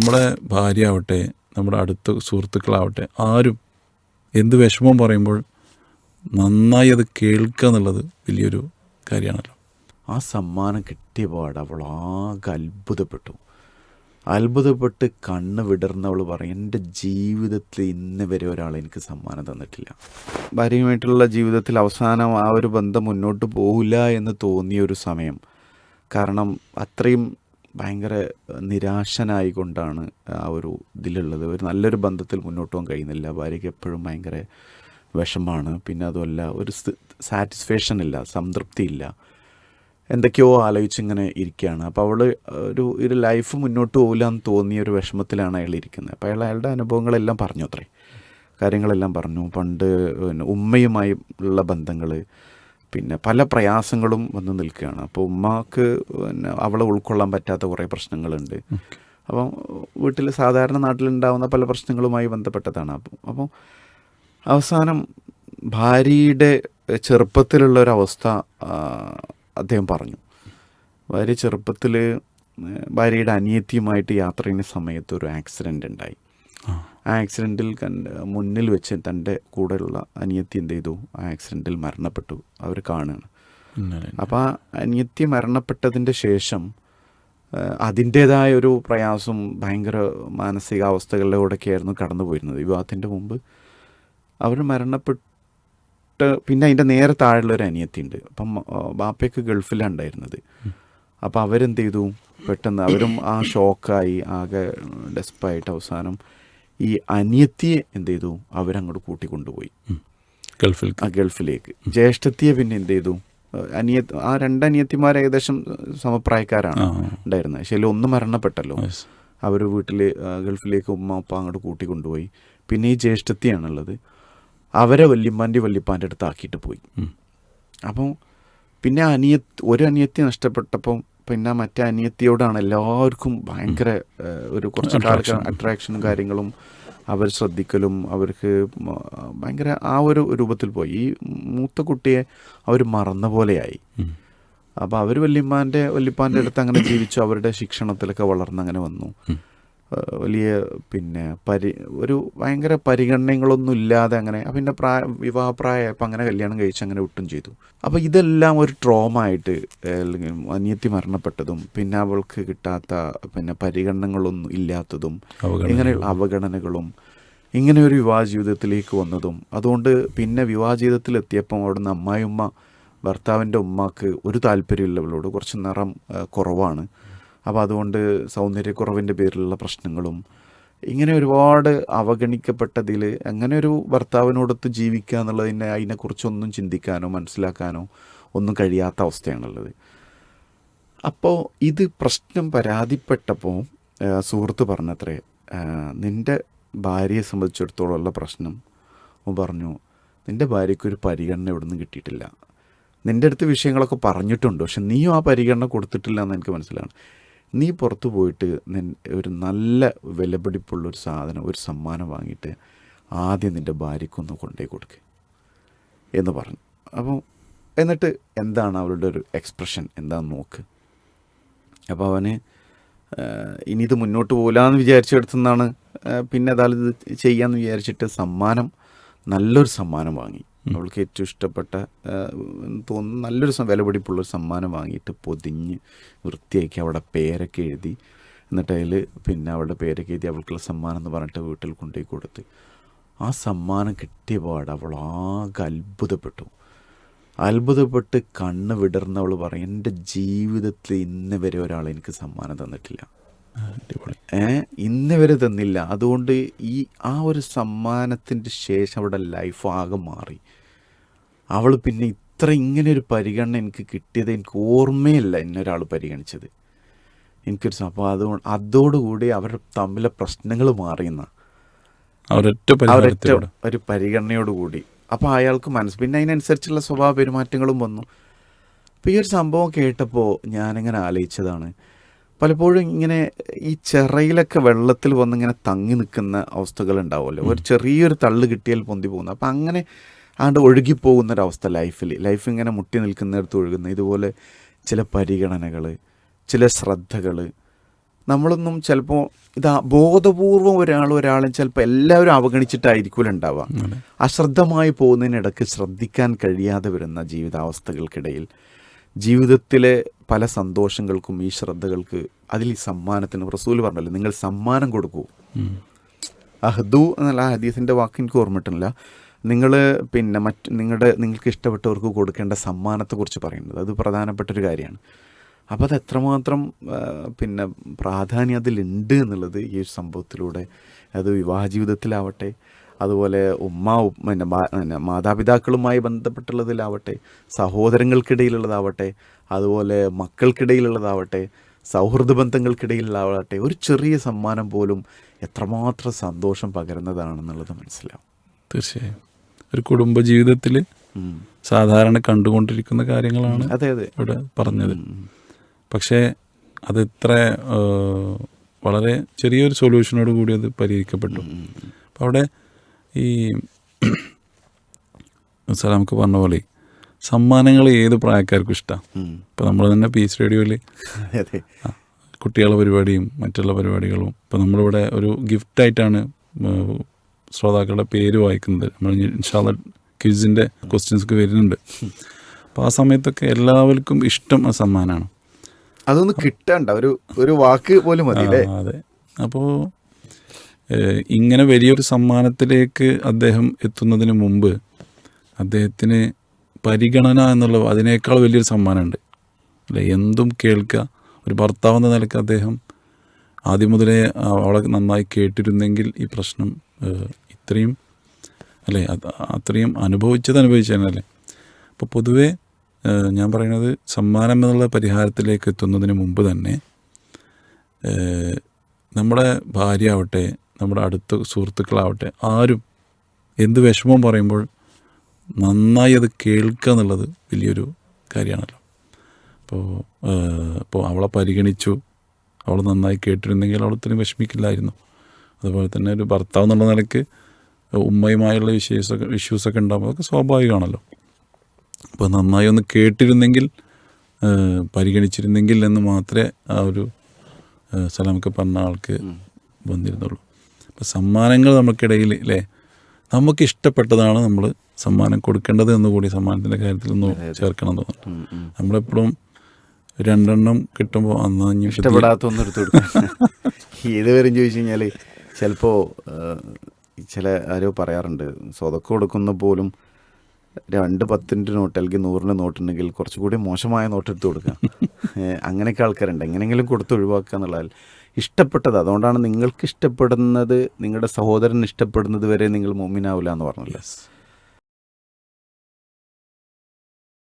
നമ്മുടെ ഭാര്യ ആവട്ടെ നമ്മുടെ അടുത്ത സുഹൃത്തുക്കളാവട്ടെ ആരും എന്ത് വിഷമം പറയുമ്പോൾ നന്നായി അത് കേൾക്കുക എന്നുള്ളത് വലിയൊരു കാര്യമാണല്ലോ. ആ സമ്മാനം കിട്ടിയ പാട് അവൾ ആകെ അത്ഭുതപ്പെട്ടു. അത്ഭുതപ്പെട്ട് കണ്ണ് വിടർന്നവൾ പറയും എന്റെ ജീവിതത്തിൽ ഇന്ന് വരെ ഒരാൾ എനിക്ക് സമ്മാനം തന്നിട്ടില്ല. ഭാര്യയുമായിട്ടുള്ള ജീവിതത്തിൽ അവസാനം ആ ഒരു ബന്ധം മുന്നോട്ട് പോകില്ല എന്ന് തോന്നിയ ഒരു സമയം. കാരണം അത്രയും ഭയങ്കര നിരാശനായിക്കൊണ്ടാണ് ആ ഒരു ഇതിലുള്ളത്. ഒരു നല്ലൊരു ബന്ധത്തിൽ മുന്നോട്ട് പോകാൻ കഴിയുന്നില്ല. ഭാര്യയ്ക്ക് എപ്പോഴും ഭയങ്കര വിഷമാണ്. പിന്നെ അതുമല്ല ഒരു സാറ്റിസ്ഫാക്ഷൻ ഇല്ല സംതൃപ്തി സംതൃപ്തിയില്ല എന്തൊക്കെയോ ആലോചിച്ചിങ്ങനെ ഇരിക്കുകയാണ്. അപ്പോൾ അവൾ ഒരു ഒരു ലൈഫ് മുന്നോട്ട് പോകില്ല എന്ന് തോന്നിയ ഒരു വിഷമത്തിലാണ് അയാൾ ഇരിക്കുന്നത്. അപ്പോൾ അയാൾ അയാളുടെ അനുഭവങ്ങളെല്ലാം പറഞ്ഞു അത്രേ. കാര്യങ്ങളെല്ലാം പറഞ്ഞു. പണ്ട് ഉമ്മയുമായി ഉള്ള ബന്ധങ്ങൾ പിന്നെ പല പ്രയാസങ്ങളും വന്ന് നിൽക്കുകയാണ്. അപ്പോൾ ഉമ്മക്ക് പിന്നെ അവളെ ഉൾക്കൊള്ളാൻ പറ്റാത്ത കുറേ പ്രശ്നങ്ങളുണ്ട്. അപ്പം വീട്ടിൽ സാധാരണ നാട്ടിലുണ്ടാവുന്ന പല പ്രശ്നങ്ങളുമായി ബന്ധപ്പെട്ടതാണ്. അപ്പം അപ്പം അവസാനം ഭാര്യയുടെ ചെറുപ്പത്തിലുള്ള ഒരു അവസ്ഥ അദ്ദേഹം പറഞ്ഞു. ഭാര്യ ചെറുപ്പത്തിൽ ഭാര്യയുടെ അനിയത്തിയുമായിട്ട് യാത്ര ചെയ്യുന്ന സമയത്ത് ഒരു ആക്സിഡന്റ് ഉണ്ടായി. ആ ആക്സിഡന്റിൽ കണ്ട് മുന്നിൽ വെച്ച് തന്റെ കൂടെയുള്ള അനിയത്തി എന്ത് ചെയ്തു? ആ ആക്സിഡന്റിൽ മരണപ്പെട്ടു. അവർ കാണുകയാണ് അപ്പം അപ്പോൾ ആ അനിയത്തി മരണപ്പെട്ടതിന്റെ ശേഷം അതിന്റേതായ ഒരു പ്രയാസം ഭയങ്കര മാനസികാവസ്ഥകളിലൂടെയൊക്കെ ആയിരുന്നു കടന്നു പോയിരുന്നത്. വിവാഹത്തിന്റെ മുമ്പ് അവർ മരണപ്പെട്ട് പിന്നെ അതിന്റെ നേരെ താഴെയുള്ള ഒരു അനിയത്തിയുണ്ട് അപ്പം ബാപ്പയ്ക്ക് ബാപ്പയൊക്കെ ഗൾഫിലാണ് ഉണ്ടായിരുന്നത്. അപ്പോൾ അവരെന്ത് ചെയ്തു? പെട്ടെന്ന് അവരും ആ ഷോക്കായി ആകെ ഡെസ്പായിട്ട് അവസാനം ഈ അനിയത്തിയെ എന്ത് ചെയ്തു? അവരങ്ങോട്ട് കൂട്ടിക്കൊണ്ടുപോയി. ഗൾഫിൽ. ഗൾഫിലേക്ക്. ജ്യേഷ്ഠത്തിയെ പിന്നെ എന്ത് ചെയ്തു? അനിയ ആ രണ്ട് അനിയത്തിമാർ ഏകദേശം സമപ്രായക്കാരാണ് ഉണ്ടായിരുന്നത്. ശരി ഒന്ന് മരണപ്പെട്ടല്ലോ. അവർ വീട്ടിൽ ഗൾഫിലേക്ക് ഉമ്മ ഉപ്പ അങ്ങോട്ട് കൂട്ടിക്കൊണ്ടുപോയി. പിന്നെ ഈ ജ്യേഷ്ഠത്തിയാണുള്ളത്. അവരെ വല്യമ്മാന്റെ വല്യപ്പാന്റെ അടുത്ത് ആക്കിയിട്ട് പോയി അപ്പം അപ്പോൾ പിന്നെ അനിയ ഒരു അനിയത്തി നഷ്ടപ്പെട്ടപ്പം പിന്നെ മറ്റേ അനിയത്തിയോടാണ് എല്ലാവർക്കും ഭയങ്കര ഒരു കുറച്ച്. അട്രാക്ഷനും കാര്യങ്ങളും അവർ ശ്രദ്ധിക്കലും അവർക്ക് ഭയങ്കര ആ ഒരു രൂപത്തിൽ പോയി. ഈ മൂത്ത കുട്ടിയെ അവർ മറന്ന പോലെയായി. അപ്പോൾ അവർ വല്യമ്മാന്റെ വല്യപ്പാന്റെ അടുത്ത് അങ്ങനെ ജീവിച്ചു അവരുടെ ശിക്ഷണത്തിലൊക്കെ വളർന്നങ്ങനെ വന്നു. വലിയ പിന്നെ പരി ഒരു ഭയങ്കര പരിഗണനകളൊന്നും ഇല്ലാതെ അങ്ങനെ പിന്നെ പ്രായ വിവാഹപ്രായമായപ്പോൾ അങ്ങനെ കല്യാണം കഴിച്ച് അങ്ങനെ വിട്ടും ചെയ്തു. അപ്പോൾ ഇതെല്ലാം ഒരു ട്രോമ ആയിട്ട് അല്ലെങ്കിൽ അനിയത്തി മരണപ്പെട്ടതും പിന്നെ അവൾക്ക് കിട്ടാത്ത പിന്നെ പരിഗണനകളൊന്നും ഇല്ലാത്തതും ഇങ്ങനെയുള്ള അവഗണനകളും ഇങ്ങനെ ഒരു വിവാഹ ജീവിതത്തിലേക്ക് വന്നതും അതുകൊണ്ട് പിന്നെ വിവാഹ ജീവിതത്തിൽ എത്തിയപ്പോൾ അവിടുന്ന് അമ്മായിമ്മ ഭർത്താവിന്റെ ഉമ്മക്ക് ഒരു താല്പര്യമില്ല. അവളോട് കുറച്ച് നിറം കുറവാണ്. അപ്പോൾ അതുകൊണ്ട് സൗന്ദര്യക്കുറവിന്റെ പേരിലുള്ള പ്രശ്നങ്ങളും ഇങ്ങനെ ഒരുപാട് അവഗണിക്കപ്പെട്ടതിൽ അങ്ങനെ ഒരു ഭർത്താവിനോടൊത്ത് ജീവിക്കുക എന്നുള്ളതിനെ അതിനെക്കുറിച്ചൊന്നും ചിന്തിക്കാനോ മനസ്സിലാക്കാനോ ഒന്നും കഴിയാത്ത അവസ്ഥയാണുള്ളത്. അപ്പോൾ ഇത് പ്രശ്നം പരാതിപ്പെട്ടപ്പോൾ സുഹൃത്ത് പറഞ്ഞത്രേ നിന്റെ ഭാര്യയെ സംബന്ധിച്ചിടത്തോളമുള്ള പ്രശ്നം. പറഞ്ഞു നിന്റെ ഭാര്യയ്ക്കൊരു പരിഗണന ഇവിടെ നിന്ന് കിട്ടിയിട്ടില്ല. നിന്റെ അടുത്ത് വിഷയങ്ങളൊക്കെ പറഞ്ഞിട്ടുണ്ട് പക്ഷെ നീയും ആ പരിഗണന കൊടുത്തിട്ടില്ല എന്ന് എനിക്ക് മനസ്സിലാണ്. നീ പുറത്ത് പോയിട്ട് ഒരു നല്ല വിലപിടിപ്പുള്ള ഒരു സാധനം ഒരു സമ്മാനം വാങ്ങിയിട്ട് ആദ്യം നിന്റെ ഭാര്യക്കൊന്ന് കൊണ്ടേ കൊടുക്കുക എന്ന് പറഞ്ഞു. അപ്പോൾ എന്നിട്ട് എന്താണ് അവളുടെ ഒരു എക്സ്പ്രഷൻ എന്താണെന്ന് നോക്ക്. അപ്പോൾ അവന് ഇനി ഇത് മുന്നോട്ട് പോകില്ലാന്ന് വിചാരിച്ചെടുത്തുനിന്നാണ് നിന്നാണ് പിന്നെ അതായത് ചെയ്യാമെന്ന് വിചാരിച്ചിട്ട് സമ്മാനം നല്ലൊരു സമ്മാനം വാങ്ങി. അവൾക്ക് ഏറ്റവും ഇഷ്ടപ്പെട്ട തോന്നുന്നു നല്ലൊരു വിലപിടിപ്പുള്ള ഒരു സമ്മാനം വാങ്ങിയിട്ട് പൊതിഞ്ഞ് വൃത്തിയാക്കി അവിടെ പേരൊക്കെ എഴുതി. എന്നിട്ട് അതിൽ പിന്നെ അവളുടെ പേരൊക്കെ എഴുതി അവൾക്കുള്ള സമ്മാനം എന്ന് പറഞ്ഞിട്ട് വീട്ടിൽ കൊണ്ടുപോയി കൊടുത്ത്. ആ സമ്മാനം കിട്ടിയ പാട് അവൾ ആകെ അത്ഭുതപ്പെട്ടു. അത്ഭുതപ്പെട്ട് കണ്ണ് വിടർന്നവൾ പറയും എന്റെ ജീവിതത്തിൽ ഇന്ന് വരെ ഒരാൾ എനിക്ക് സമ്മാനം തന്നിട്ടില്ല. ഇന്ന് വരെ തന്നില്ല. അതുകൊണ്ട് ഈ ആ ഒരു സമ്മാനത്തിന്റെ ശേഷം അവിടെ ലൈഫ് ആകെ മാറി. അവൾ പിന്നെ ഇത്ര ഇങ്ങനെ ഒരു പരിഗണന എനിക്ക് കിട്ടിയത് എനിക്ക് ഓർമ്മയില്ല എന്നൊരാൾ പരിഗണിച്ചത്. എനിക്കൊരു അപ്പോൾ അതുകൊണ്ട് അതോടുകൂടി അവർ തമ്മിലെ പ്രശ്നങ്ങൾ മാറിയെന്ന. അവരൊറ്റ ഒരു പരിഗണനയോടുകൂടി. അപ്പോൾ അയാൾക്ക് മനസ്സ് പിന്നെ അതിനനുസരിച്ചുള്ള സ്വഭാവ പെരുമാറ്റങ്ങളും വന്നു. അപ്പോൾ ഈ ഒരു സംഭവം കേട്ടപ്പോൾ ഞാനിങ്ങനെ ആലോചിച്ചതാണ്. പലപ്പോഴും ഇങ്ങനെ ഈ ചിറയിലൊക്കെ വെള്ളത്തിൽ വന്ന് ഇങ്ങനെ തങ്ങി നിൽക്കുന്ന അവസ്ഥകൾ ഉണ്ടാവുമല്ലോ ഒരു ചെറിയൊരു തള്ളു കിട്ടിയാൽ പൊന്തി പോകുന്നു. അപ്പം അങ്ങനെ ആണ്ട് ഒഴുകിപ്പോകുന്ന ഒരവസ്ഥ ലൈഫിൽ ലൈഫ് ഇങ്ങനെ മുട്ടി നിൽക്കുന്നിടത്ത് ഒഴുകുന്ന. ഇതുപോലെ ചില പരിഗണനകൾ ചില ശ്രദ്ധകൾ. നമ്മളൊന്നും ചിലപ്പോൾ ഇത് ബോധപൂർവം ഒരാൾ ഒരാളും ചിലപ്പോൾ എല്ലാവരും അവഗണിച്ചിട്ടായിരിക്കുമല്ലോ ഉണ്ടാവുക അശ്രദ്ധമായി പോകുന്നതിനിടയ്ക്ക് ശ്രദ്ധിക്കാൻ കഴിയാതെ വരുന്ന ജീവിതാവസ്ഥകൾക്കിടയിൽ ജീവിതത്തിലെ പല സന്തോഷങ്ങൾക്കും ഈ ശ്രദ്ധകൾക്ക് അതിൽ ഈ സമ്മാനത്തിന് റസൂൽ പറഞ്ഞല്ലോ നിങ്ങൾ സമ്മാനം കൊടുക്കൂ. അഹദു എന്നുള്ള ആ ഹദീസിന്റെ വാക്ക് എനിക്ക് ഓർമ്മിട്ടില്ല നിങ്ങൾ പിന്നെ മറ്റ് നിങ്ങളുടെ നിങ്ങൾക്ക് ഇഷ്ടപ്പെട്ടവർക്ക് കൊടുക്കേണ്ട സമ്മാനത്തെക്കുറിച്ച് പറയുന്നത് അത് പ്രധാനപ്പെട്ട ഒരു കാര്യമാണ്. അപ്പോൾ അത് എത്രമാത്രം പിന്നെ പ്രാധാന്യം അതിലുണ്ട് എന്നുള്ളത് ഈ ഒരു സംഭവത്തിലൂടെ അത് വിവാഹ ജീവിതത്തിലാവട്ടെ അതുപോലെ ഉമ്മ പിന്നെ പിന്നെ മാതാപിതാക്കളുമായി ബന്ധപ്പെട്ടുള്ളതിലാവട്ടെ സഹോദരങ്ങൾക്കിടയിലുള്ളതാവട്ടെ അതുപോലെ മക്കൾക്കിടയിലുള്ളതാവട്ടെ സൗഹൃദ ബന്ധങ്ങൾക്കിടയിലുള്ളതാവട്ടെ ഒരു ചെറിയ സമ്മാനം പോലും എത്രമാത്രം സന്തോഷം പകരുന്നതാണെന്നുള്ളത് മനസ്സിലാവും. തീർച്ചയായും. ഒരു കുടുംബ ജീവിതത്തിൽ സാധാരണ കണ്ടുകൊണ്ടിരിക്കുന്ന കാര്യങ്ങളാണ് അതെ അതെ. ഇവിടെ പറഞ്ഞത്. പക്ഷേ അത് ഇത്ര വളരെ ചെറിയൊരു സൊല്യൂഷനോട് കൂടി അത് പരിഹരിക്കപ്പെട്ടു. അപ്പോൾ അവിടെ ഈ സലാമക്ക് പറഞ്ഞ പോലെ സമ്മാനങ്ങൾ ഏത് പ്രായക്കാർക്കും ഇഷ്ടമാണ് ഇപ്പം ഇപ്പോൾ നമ്മൾ തന്നെ പീസ് റേഡിയോയിൽ കുട്ടികളുടെ പരിപാടിയും മറ്റുള്ള പരിപാടികളും. ഇപ്പോൾ നമ്മളിവിടെ ഒരു ഗിഫ്റ്റായിട്ടാണ് ശ്രോതാക്കളുടെ പേര് വായിക്കുന്നത്. നമ്മൾ ഇൻഷാല്ല ക്വിസിന്റെ ക്വസ്റ്റ്യൻസൊക്കെ വരുന്നുണ്ട്. അപ്പോൾ ആ സമയത്തൊക്കെ എല്ലാവർക്കും ഇഷ്ടം ആ സമ്മാനമാണ് അതൊന്നും കിട്ടണ്ട. ഒരു ഒരു വാക്ക് പോലും മതി അതെ. അപ്പോൾ ഇങ്ങനെ വലിയൊരു സമ്മാനത്തിലേക്ക് അദ്ദേഹം എത്തുന്നതിന് മുമ്പ് അദ്ദേഹത്തിന് പരിഗണന എന്നുള്ള അതിനേക്കാൾ വലിയൊരു സമ്മാനമുണ്ട്. അല്ലെ എന്തും കേൾക്കുക. ഒരു ഭർത്താവ് എന്ന നിലയ്ക്ക് അദ്ദേഹം ആദ്യം മുതലേ അവളെ നന്നായി കേട്ടിരുന്നെങ്കിൽ ഈ പ്രശ്നം ഇത്രയും അല്ലേ അത് അത്രയും അനുഭവിച്ചത് അനുഭവിച്ചതല്ലേ അപ്പോൾ പൊതുവേ ഞാൻ പറയുന്നത് സമ്മാനം എന്നുള്ള പരിഹാരത്തിലേക്ക് എത്തുന്നതിന് മുമ്പ് തന്നെ നമ്മുടെ ഭാര്യ ആവട്ടെ നമ്മുടെ അടുത്ത സുഹൃത്തുക്കളാവട്ടെ. ആരും എന്ത് വിഷമം പറയുമ്പോൾ നന്നായി അത് കേൾക്കുക എന്നുള്ളത് വലിയൊരു കാര്യമാണല്ലോ. അപ്പോൾ ഇപ്പോൾ അവളെ പരിഗണിച്ചു. അവൾ നന്നായി കേട്ടിരുന്നെങ്കിൽ അവൾ ഇത്രയും വിഷമിക്കില്ലായിരുന്നു. അതുപോലെ തന്നെ ഒരു ഭർത്താവ് എന്നുള്ള നിലയ്ക്ക് ഉമ്മയുമായുള്ള വിഷയസൊക്കെ ഇഷ്യൂസൊക്കെ ഉണ്ടാകുമ്പോൾ അതൊക്കെ സ്വാഭാവികമാണല്ലോ. അപ്പോൾ നന്നായി ഒന്ന് കേട്ടിരുന്നെങ്കിൽ പരിഗണിച്ചിരുന്നെങ്കിൽ എന്ന് മാത്രമേ ആ ഒരു സ്ഥലമൊക്കെ സലാമൊക്കെ പറഞ്ഞ ആൾക്ക് വന്നിരുന്നുള്ളൂ. സമ്മാനങ്ങൾ നമുക്കിടയിൽ അല്ലേ നമുക്ക് ഇഷ്ടപ്പെട്ടതാണ് നമ്മൾ സമ്മാനം കൊടുക്കേണ്ടത് എന്ന് കൂടി സമ്മാനത്തിന്റെ കാര്യത്തിൽ ഒന്ന് ചേർക്കണം തോന്നുന്നു. നമ്മളെപ്പോഴും രണ്ടെണ്ണം കിട്ടുമ്പോൾ അന്ന് ഇഷ്ടപ്പെടാത്ത ഒന്നും എടുത്തു കൊടുക്കും ഏത് പേരും ചോദിച്ചു കഴിഞ്ഞാൽ ചിലപ്പോൾ ചില ആരോ പറയാറുണ്ട് സ്വതക്ക് കൊടുക്കുന്ന പോലും രണ്ട് പത്തിന്റെ നോട്ട് അല്ലെങ്കിൽ നൂറിന്റെ നോട്ടുണ്ടെങ്കിൽ കുറച്ചുകൂടി മോശമായ നോട്ട് എടുത്ത് കൊടുക്കുക അങ്ങനെയൊക്കെ ആൾക്കാരുണ്ട്. എങ്ങനെയെങ്കിലും കൊടുത്ത് ഒഴിവാക്കുക എന്നുള്ളതിൽ ഇഷ്ടപ്പെട്ടത് അതുകൊണ്ടാണ് നിങ്ങൾക്ക് ഇഷ്ടപ്പെടുന്നത് നിങ്ങളുടെ സഹോദരൻ ഇഷ്ടപ്പെടുന്നത് വരെ നിങ്ങൾ മോമിനാവില്ല എന്ന് പറഞ്ഞല്ലോ.